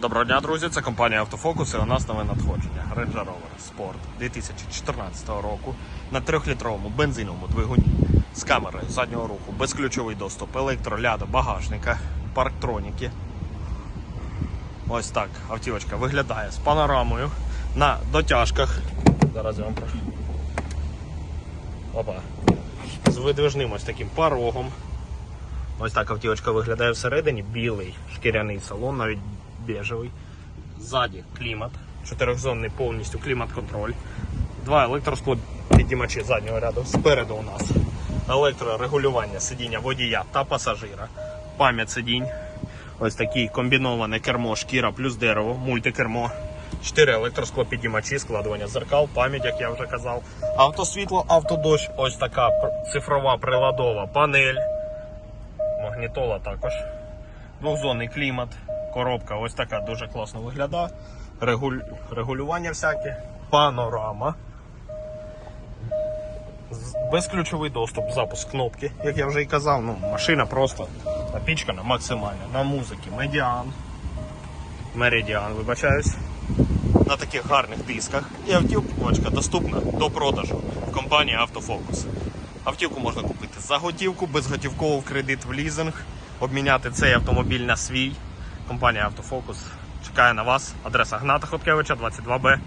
Доброго дня, друзі! Це компанія Автофокус і у нас нове надходження. Range Rover Sport 2014 року на 3-літровому бензиновому двигуні з камерою заднього руху, безключовий доступ, електроляда, багажника, парктроніки. Ось так автівочка виглядає з панорамою на дотяжках. Зараз я вам прошу. Опа. З видвижним ось таким порогом. Ось так автівочка виглядає всередині. Білий шкіряний салон, навіть бежевий. Ззаді клімат. Чотирьохзонний повністю клімат-контроль. Два електросклопідіймачі заднього ряду. Спереду у нас електрорегулювання сидіння водія та пасажира. Пам'ять сидінь. Ось такий комбіноване кермо, шкіра плюс дерево, мультикермо. Чотири електросклопідіймачі, складування зеркал, пам'ять, як я вже казав. Автосвітло, автодощ, ось така цифрова приладова панель магнітола також. Двохзонний клімат, коробка ось така дуже класно виглядає. Регуль... Регулювання всякі, панорама. Безключовий доступ, запуск кнопки, як я вже і казав, ну, машина просто напічкана максимально. На музики медіан. Меридіан, вибачаюсь. На таких гарних дисках. І автівка доступна до продажу в компанії Автофокус. Автівку можна купити за готівку, безготівково в кредит в лізинг, обміняти цей автомобіль на свій. Компанія Автофокус чекає на вас. Адреса Гната Хоткевича, 22Б.